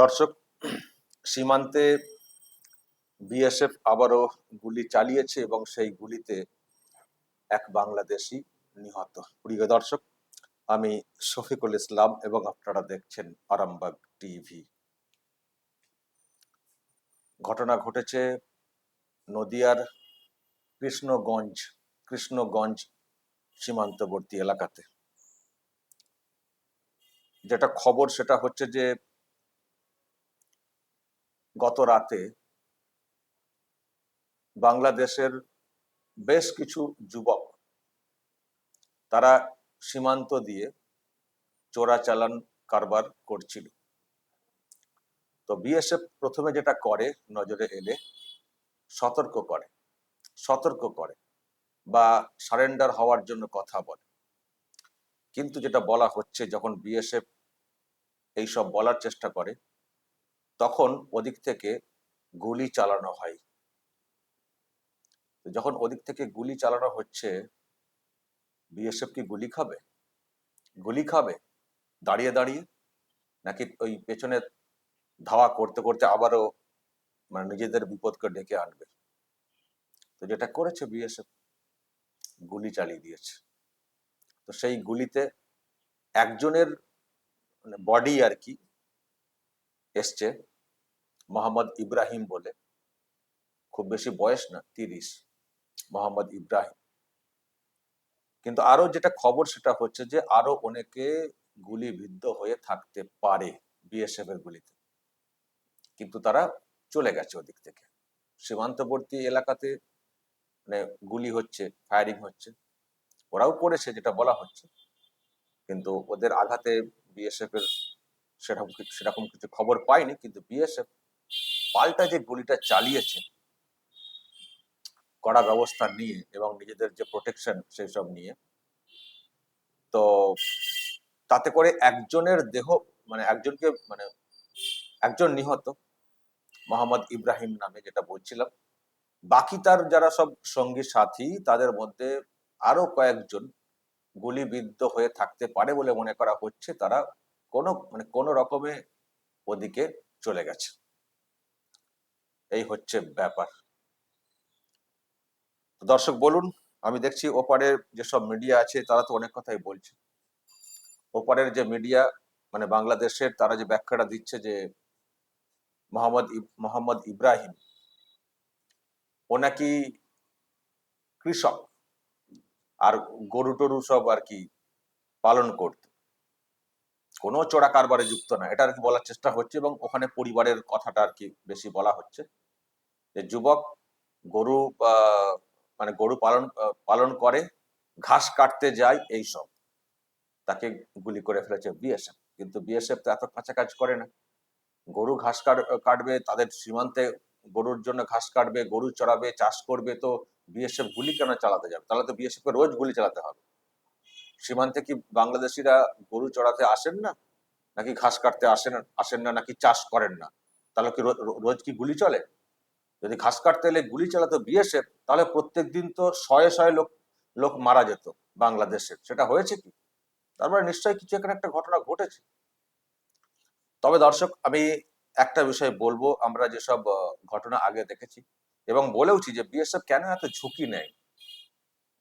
দর্শক, সীমান্তে বিএসএফ আবারও গুলি চালিয়েছে এবং সেই গুলিতে এক বাংলাদেশি নিহত। প্রিয় দর্শক, আমি শফিকুল ইসলাম এবং আপনারা দেখছেন আরামবাগ টিভি। ঘটনা ঘটেছে নদিয়ার কৃষ্ণগঞ্জ কৃষ্ণগঞ্জ সীমান্তবর্তী এলাকাতে। যেটা খবর সেটা হচ্ছে যে, গত রাতে বাংলাদেশের বেশ কিছু যুবক তারা সীমান্ত দিয়ে চোরাচালান কারবার করছিল। তো বিএসএফ প্রথমে যেটা করে, নজরে এলে সতর্ক করে সতর্ক করে। বা সারেন্ডার হওয়ার জন্য কথা বলে। কিন্তু যেটা বলা হচ্ছে, যখন বিএসএফ এইসব বলার চেষ্টা করে, তখন ওদিক থেকে গুলি চালানো হয়। যখন ওদিক থেকে গুলি চালানো হচ্ছে, বিএসএফ কি গুলি খাবে? গুলি খাবে? দাঁড়িয়ে দাঁড়িয়ে? নাকি ওই পেছনে ধাওয়া করতে করতে আবারও মানে নিজেদের বিপদকে ডেকে আনবে? তো যেটা করেছে বিএসএফ গুলি চালিয়ে দিয়েছে। তো সেই গুলিতে একজনের বডি আর কি এসছে মোহাম্মদ ইব্রাহিম বলে। খুব বেশি বয়স না, তিরিশ, মোহাম্মদ ইব্রাহিম। কিন্তু আরও যেটা খবর সেটা হচ্ছে যে আরও অনেকে গুলিবিদ্ধ হয়ে থাকতে পারে বিএসএফ এর গুলিতে। কিন্তু তারা চলে গেছে ওদিক থেকে। সীমান্তবর্তী এলাকাতে মানে গুলি হচ্ছে ফায়ারিং হচ্ছে। ওরাও করেছে যেটা বলা হচ্ছে। কিন্তু ওদের আঘাতে বিএসএফ এর সেরকম সেরকম কিছু খবর পাইনি। কিন্তু বিএসএফ পাল্টা যে গুলিটা চালিয়েছে কড়া ব্যবস্থা নিয়ে এবং নিজেদের যে প্রোটেকশন সেই সব নিয়ে, তো তাতে করে একজনের দেহ মানে একজনকে মানে একজন নিহত, মোহাম্মদ ইব্রাহিম নামে যেটা বলছিলাম। বাকি তার যারা সব সঙ্গী সাথী, তাদের মধ্যে আরও কয়েকজন গুলিবিদ্ধ হয়ে থাকতে পারে বলে মনে করা হচ্ছে। তারা কোনো মানে কোনো রকমে ওদিকে চলে গেছে। এই হচ্ছে ব্যাপার। দর্শক, বলুন, আমি দেখছি ওপারের যেসব মিডিয়া আছে, তারা তো অনেক কথাই বলছে। ওপারের যে মিডিয়া মানে বাংলাদেশের তারা যে ব্যাখ্যাটা দিচ্ছে যে মোহাম্মদ মোহাম্মদ ইব্রাহিম ও নাকি কৃষক। আর গরু টরু সব আর কি পালন করত। কোনো চোরা কারবারে যুক্ত না। এটা আর কি বলার চেষ্টা হচ্ছে এবং ওখানে পরিবারের কথাটা আর কি বেশি বলা হচ্ছে। যে যুবক গরু মানে গরু পালন পালন করে, ঘাস কাটতে যায় এই সব। তাকে গুলি করে ফেলেছে বিএসএফ। কিন্তু বিএসএফ তো এত কাঁচা কাজ করে না। গরু ঘাস কাট- কাটবে, তাদের সীমান্তে গরুর জন্য ঘাস কাটবে, গরু চড়াবে, চাষ করবে, তো বিএসএফ গুলি কেন চালাতে যাবে? তাহলে তো বিএসএফ রোজ গুলি চালাতে হবে। সীমান্তে কি বাংলাদেশিরা গরু চড়াতে আসেন না? নাকি ঘাস কাটতে আসেন আসেন না, নাকি চাষ করেন না? তাহলে কি রোজ কি গুলি চলে? যদি ঘাস কাটতে এলে গুলি চালাতো বিএসএফ তাহলে প্রত্যেক দিন তো শয়ে শয়ে লোক লোক মারা যেত বাংলাদেশের। সেটা হয়েছে কি? তার মানে নিশ্চয়ই কিছু এখানে একটা ঘটনা ঘটেছে। তবে দর্শক, আমি একটা বিষয় বলব, আমরা যেসব ঘটনা আগে দেখেছি এবং বলেওছি যে বিএসএফ কেন এত ঝুঁকি নেয়?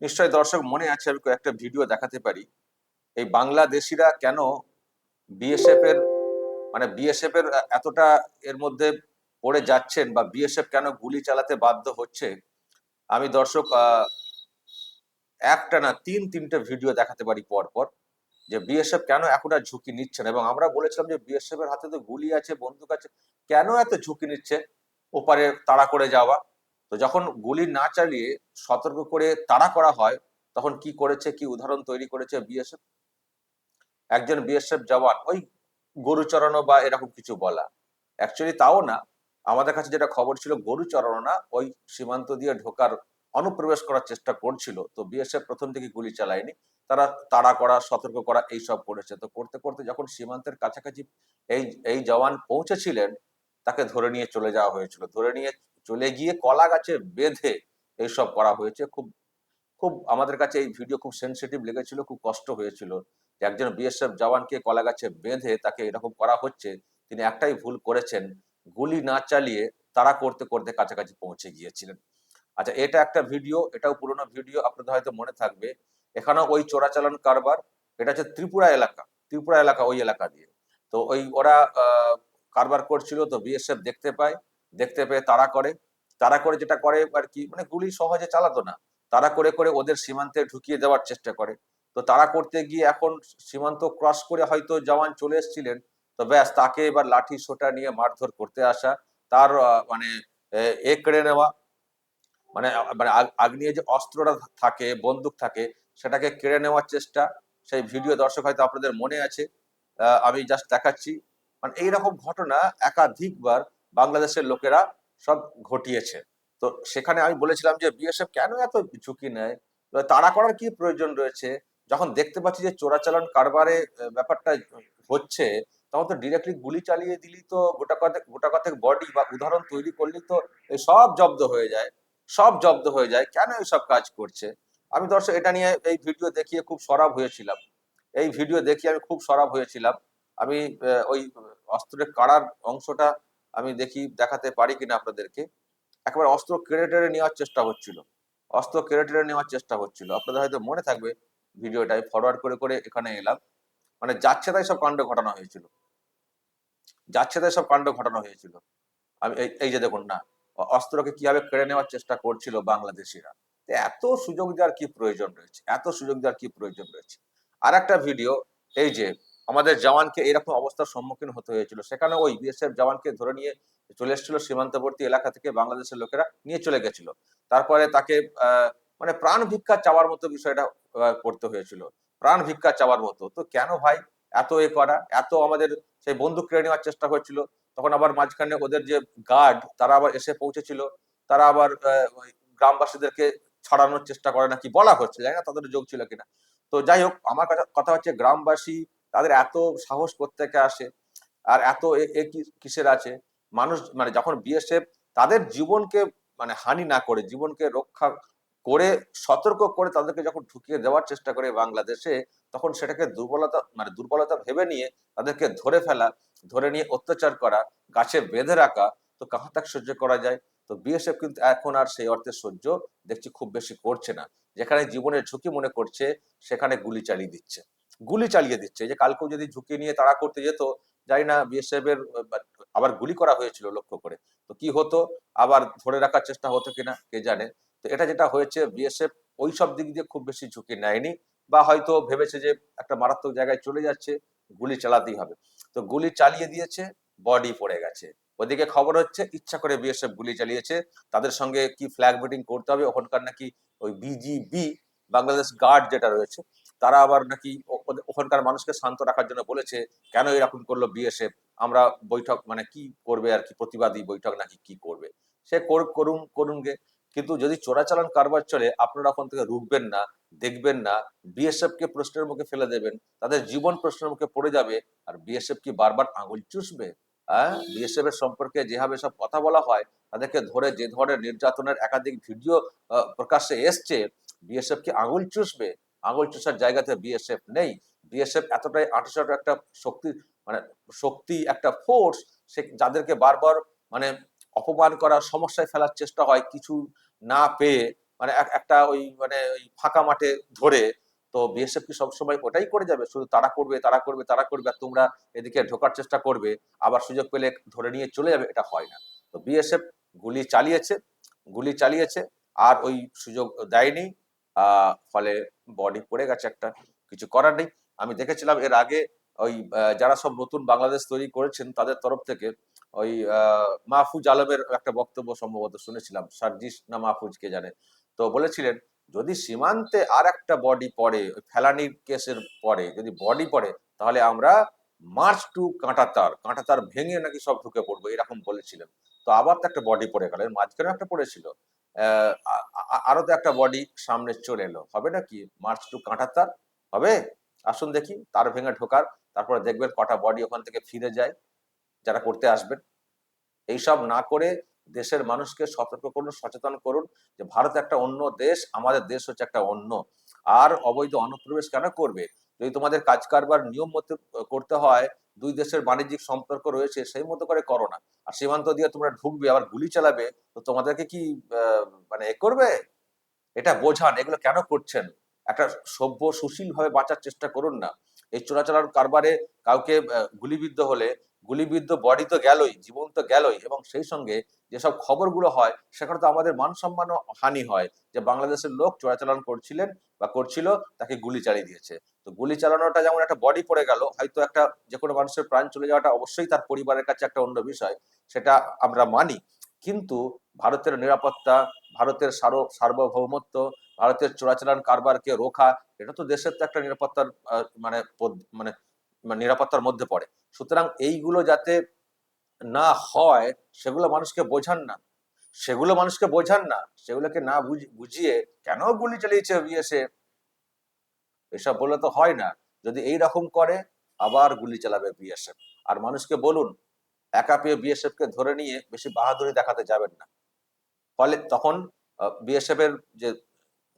নিশ্চয়ই দর্শক মনে আছে, আমি একটা ভিডিও দেখাতে পারি। এই বাংলাদেশিরা কেন বিএসএফ এর মানে বিএসএফ এর এতটা এর মধ্যে পড়ে যাচ্ছেন বা বিএসএফ কেন গুলি চালাতে বাধ্য হচ্ছে? আমি দর্শক একটা না তিন, তিনটে ভিডিও দেখাতে পারি পর পর যে বিএসএফ কেন আর ঝুঁকি নিচ্ছে না? এবং আমরা বলেছিলাম যে বিএসএফ এর হাতে তো গুলি আছে, বন্দুক আছে, কেন এত ঝুঁকি নিচ্ছে ওপারে তাড়া করে যাওয়া? তো যখন গুলি না চালিয়ে সতর্ক করে তাড়া করা হয়, তখন কি করেছে, কি উদাহরণ তৈরি করেছে বিএসএফ একজন বিএসএফ জওয়ান, ওই গরু চড়ানো বা এরকম কিছু বলা। অ্যাকচুয়ালি তাও না। আমাদের কাছে যেটা খবর ছিল গরু চড়ানো না, ওই সীমান্ত দিয়ে ঢোকার অনুপ্রবেশ করার চেষ্টা করছিল। তো বিএসএফ প্রথম থেকে গুলি চালায়নি। তারা তাড়া করা, সতর্ক করা এই সব করেছে। তো করতে করতে যখন সীমান্তের কাছাকাছি এই এই জওয়ান পৌঁছেছিলেন, তাকে ধরে নিয়ে চলে যাওয়া হয়েছিল। ধরে নিয়ে চলে গিয়ে কলা গাছে বেঁধে এইসব করা হয়েছে। খুব খুব আমাদের কাছে এই ভিডিও খুব সেন্সিটিভ লেগেছিল, খুব কষ্ট হয়েছিল। একজন বিএসএফ জওয়ানকে কলা গাছে বেঁধে তাকে এরকম করা হচ্ছে, তিনি একটাই ভুল করেছেন। গুলি না চালিয়ে তারা করতে করতে কাছাকাছি পৌঁছে গিয়েছিলেন। আচ্ছা এটা একটা ভিডিও, এটাও পুরোনো ভিডিও, আপনাদের হয়তো মনে থাকবে। এখানেও ওই চোরাচালান কারবার, এটা হচ্ছে ত্রিপুরা এলাকা ত্রিপুরা এলাকা, ওই এলাকা দিয়ে। তো ওই ওরা কারবার করছিল, তো বিএসএফ দেখতে পায়, দেখতে পেয়ে তারা করে। তারা করে যেটা করে আর কি মানে গুলি সহজে চালাতো না। তারা করে করে ওদের সীমান্তে ঢুকিয়ে দেওয়ার চেষ্টা করে। তো তারা করতে গিয়ে এখন সীমান্ত ক্রস করে হয়তো জওয়ান চলে এসেছিলেন, তো ব্যাস তাকে এবার লাঠি, সোটা নিয়ে মারধর করতে আসা, তার মানে এ কেড়ে নেওয়া মানে মানে আগ- আগ্নেয় যে অস্ত্রটা থাকে, বন্দুক থাকে, সেটাকে কেড়ে নেওয়ার চেষ্টা, সেই ভিডিও দর্শক হয়তো আপনাদের মনে আছে। আমি জাস্ট দেখাচ্ছি। মানে এইরকম ঘটনা একাধিকবার বাংলাদেশের লোকেরা সব ঘটিয়েছে। তো সেখানে আমি বলেছিলাম যে বিএসএফ কেন এত ঝুঁকি নেয়? তাড়া করার কি প্রয়োজন রয়েছে? যখন দেখতে পাচ্ছি যে চোরাচালান কারবারে ব্যাপারটা হচ্ছে, তখন তো ডিরেক্টলি গুলি চালিয়ে দিলি তো গোটা কতক গোটা কতক বডি বা উদাহরণ তৈরি করলি তো সব জব্দ হয়ে যায়। সব জব্দ হয়ে যায়। কেন এইসব কাজ করছে? আমি দর্শক, এটা নিয়ে এই ভিডিও দেখিয়ে খুব সরাব হয়েছিলাম। এই ভিডিও দেখিয়ে আমি খুব সরাব হয়েছিলাম। আমি ওই অস্ত্রের কাড়ার অংশটা আমি দেখি দেখাতে পারি কিনা আপনাদেরকে। একবার অস্ত্র কেড়ে টেড়ে নেওয়ার চেষ্টা হচ্ছিল। অস্ত্র কেড়ে টেড়ে নেওয়ার চেষ্টা হচ্ছিল। আপনাদের হয়তো মনে থাকবে ভিডিওটা, আমি ফরওয়ার্ড করে করে এখানে এলাম। মানে যাচ্ছে তাই সব কাণ্ড ঘটানো হয়েছিল। যাচ্ছে তাই সব কাণ্ড ঘটানো হয়েছিল। আমি এই যে দেখুন, না অস্ত্রকে কীভাবে কেড়ে নেওয়ার চেষ্টা করছিল বাংলাদেশিরা। এত সুযোগ দেওয়ার কি প্রয়োজন রয়েছে? এত সুযোগ দেওয়ার কি প্রয়োজন রয়েছে? আর একটা ভিডিও, এই যে আমাদের জওয়ানকে এরকম অবস্থার সম্মুখীন হতে হয়েছিল। সেখানে ওই বিএসএফ জওয়ানকে ধরে নিয়ে চলে এসেছিল সীমান্তবর্তী এলাকা থেকে বাংলাদেশের লোকেরা নিয়ে চলে গেছিল। তারপরে তাকে মানে প্রাণ ভিক্ষা চাওয়ার মতো বিষয়টা করতে হয়েছিল। প্রাণ ভিক্ষা চাওয়ার মতো। তো কেন ভাই? এত এ করা, এত আমাদের সেই বন্দুক কেড়ে নেওয়ার চেষ্টা হচ্ছিল তখন আবার মাঝখানে ওদের যে গার্ড তারা আবার এসে পৌঁছেছিল। তারা আবার গ্রামবাসীদেরকে ছাড়ানোর চেষ্টা করে নাকি বলা হচ্ছে, জানি না তাদের যোগ ছিল কিনা। তো যাই হোক, আমার কথা হচ্ছে গ্রামবাসী, তাদের এত সাহস প্রত্যেকে আসে, আর এত এ- কিসের আছে? মানুষ মানে যখন বিএসএফ তাদের জীবনকে মানে হানি না করে, জীবনকে রক্ষা করে, সতর্ক করে তাদেরকে যখন ঢুকিয়ে দেওয়ার চেষ্টা করে বাংলাদেশে, তখন সেটাকে দুর্বলতা মানে দুর্বলতা ভেবে নিয়ে তাদেরকে ধরে ফেলা, ধরে নিয়ে অত্যাচার করা, গাছে বেঁধে রাখা, তো কাহা তাক সহ্য করা যায়। তো বিএসএফ কিন্তু এখন আর সেই অর্থে সহ্য দেখছি খুব বেশি করছে না। যেখানে জীবনের ঝুঁকি মনে করছে, সেখানে গুলি চালিয়ে দিচ্ছে। গুলি চালিয়ে দিচ্ছে। যে কালকেও যদি ঝুঁকি নিয়ে তাড়া করতে যেত, জানি না বিএসএফ এর আবার গুলি করা হয়েছিল লক্ষ্য করে। তো কি হতো? আবার ধরে রাখার চেষ্টা হতো কিনা? কে জানে? তো এটা যেটা হয়েছে বিএসএফ ওই সব দিক দিয়ে খুব বেশি ঝুঁকি নেয়নি বা হয়তো ভেবেছে যে একটা মারাত্মক জায়গায় চলে যাচ্ছে, গুলি চালাতেই হবে। তো গুলি চালিয়ে দিয়েছে বডি পড়ে গেছে। ওদিকে খবর হচ্ছে, ইচ্ছা করে বিএসএফ গুলি চালিয়েছে। তাদের সঙ্গে কি ফ্ল্যাগ মিটিং করতে হবে? ওখানকার নাকি ওই বিজিবি বাংলাদেশ গার্ড যেটা রয়েছে, তারা আবার নাকি ওখানকার মানুষকে শান্ত রাখার জন্য বলেছে, কেন এরকম করল বিএসএফ আমরা বৈঠক মানে কি করবে আর কি? প্রতিবাদী বৈঠক নাকি কি করবে? সে কর- করুন করুন গে কিন্তু যদি চোরাচালান কারবার চলে, আপনারা ওখান থেকে রুখবেন না, দেখবেন না বিএসএফ কে প্রশ্নের মুখে ফেলে দেবেন, তাদের জীবন প্রশ্নের মুখে পড়ে যাবে, আর বিএসএফ কি বারবার আঙুল চুষবে? হ্যাঁ বিএসএফ এর সম্পর্কে যেভাবে সব কথা বলা হয়, তাদেরকে ধরে যে ধরনের নির্যাতনের একাধিক ভিডিও প্রকাশ্যে এসছে বিএসএফ কি আঙুল চুষবে? আঙুল চুষার জায়গাতে বিএসএফ নেই। বিএসএফ এতটাই আটশো একটা শক্তি মানে শক্তি একটা ফোর্স সে যাদেরকে বারবার মানে অপমান করার সমস্যায় ফেলার চেষ্টা হয় কিছু না পেয়ে মানে একটা ওই মানে ওই ফাঁকা মাঠে ধরে, তো বিএসএফ কি সবসময় ওটাই করে যাবে? শুধু তারা করবে তারা করবে তারা করবে, আর তোমরা এদিকে ঢোকার চেষ্টা করবে, আবার সুযোগ পেলে ধরে নিয়ে চলে যাবে, এটা হয় না। তো বিএসএফ গুলি চালিয়েছে গুলি চালিয়েছে, আর ওই সুযোগ দেয়নি ফলে বডি পড়ে গেছে একটা, কিছু করার নেই। আমি দেখেছিলাম এর আগে ওই যারা সব নতুন বাংলাদেশ তৈরি করেছেন তাদের তরফ থেকে ওই মাহফুজ আলমের একটা বক্তব্য সম্ভবত শুনেছিলাম, সার্জিস না মাহফুজ কে জানে। তো বলেছিলেন, যদি সীমান্তে আর একটা বডি পড়ে ফেলানির কেসের পরে, যদি বডি পড়ে, তাহলে আমরা মার্চ টু কাঁটাতার কাঁটাতার ভেঙে নাকি সব ঢুকে পড়ব? এরকম বলেছিলেন। তো আবার তো একটা বডি পড়ে গেল মাঝখানে একটা পড়েছিল। আরও তো একটা বডি সামনে চলে এলো। হবে নাকি মার্চ টু কাঁটাতার? হবে? আসুন দেখি, তার ভেঙে ঢোকার, তারপরে দেখবেন কটা বডি ওখান থেকে ফিরে যায়। যারা করতে আসবেন, এইসব না করে দেশের মানুষকে সতর্ক করুন, সচেতন করুন যে ভারত একটা অন্য দেশ, আমাদের দেশ হচ্ছে একটা অন্য। আর অবৈধ অনুপ্রবেশ কেন করবে? যদি তোমাদের কাজ কারবার নিয়ম মতো করতে হয়, দুই দেশের বাণিজ্যিক সম্পর্ক রয়েছে, সেই মতো করে করো না। আর সীমান্ত দিয়ে তোমরা ঢুকবে, আবার গুলি চালাবে, তো তোমাদেরকে কি মানে এ করবে? এটা বোঝান, এগুলো কেন করছেন? একটা সভ্য সুশীল ভাবে বাঁচার চেষ্টা করুন না। এই চোরাচালান কারবারে কাউকে গুলিবিদ্ধ হলে গুলিবিদ্ধ বডি তো গেলই, জীবন তো গেলই এবং সেই সঙ্গে যেসব খবরগুলো হয়, সেখানে তো আমাদের মান সম্মানও হানি হয় যে বাংলাদেশের লোক চোরাচালান করছিলেন বা করছিল, তাকে গুলি চালিয়ে দিয়েছে। তো গুলি চালানোটা যেমন একটা বডি পড়ে গেল, হয়তো একটা যে কোনো মানুষের প্রাণ চলে যাওয়াটা অবশ্যই তার পরিবারের কাছে একটা অন্য বিষয়, সেটা আমরা মানি। কিন্তু ভারতের নিরাপত্তা, ভারতের সার্ব সার্বভৌমত্ব, ভারতের চোরাচালান কারবারকে রোখা, এটা তো দেশের তো একটা নিরাপত্তার মানে মানে নিরাপত্তার মধ্যে পড়ে। সুতরাং এইগুলো যাতে না হয়, সেগুলো মানুষকে বোঝান না। সেগুলো মানুষকে বোঝান না, সেগুলোকে না বুঝিয়ে কেন গুলি চালিয়েছে বিএসএফ এসব বললে তো হয় না। যদি এই রকম করে, আবার গুলি চালাবে বিএসএফ আর মানুষকে বলুন, একা পেয়ে বিএসএফ কে ধরে নিয়ে বেশি বাহাদুরি দেখাতে যাবেন না। ফলে তখন বিএসএফ এর যে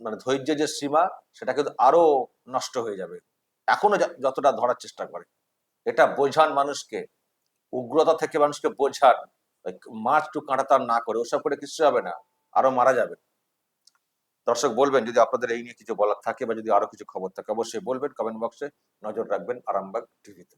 মানে ধৈর্যের যে সীমা, সেটা কিন্তু আরও নষ্ট হয়ে যাবে। এখনও যতটা ধরার চেষ্টা করে। এটা বোঝান মানুষকে, উগ্রতা থেকে মানুষকে বোঝান। মাছ টু কাঁটাতার না করে, ওসব করে কিছু হবে না, আরও মারা যাবে। দর্শক বলবেন, যদি আপনাদের এই নিয়ে কিছু বলার থাকে বা যদি আরও কিছু খবর থাকে, অবশ্যই বলবেন কমেন্ট বক্সে নজর রাখবেন, আরামবাগ টিভিতে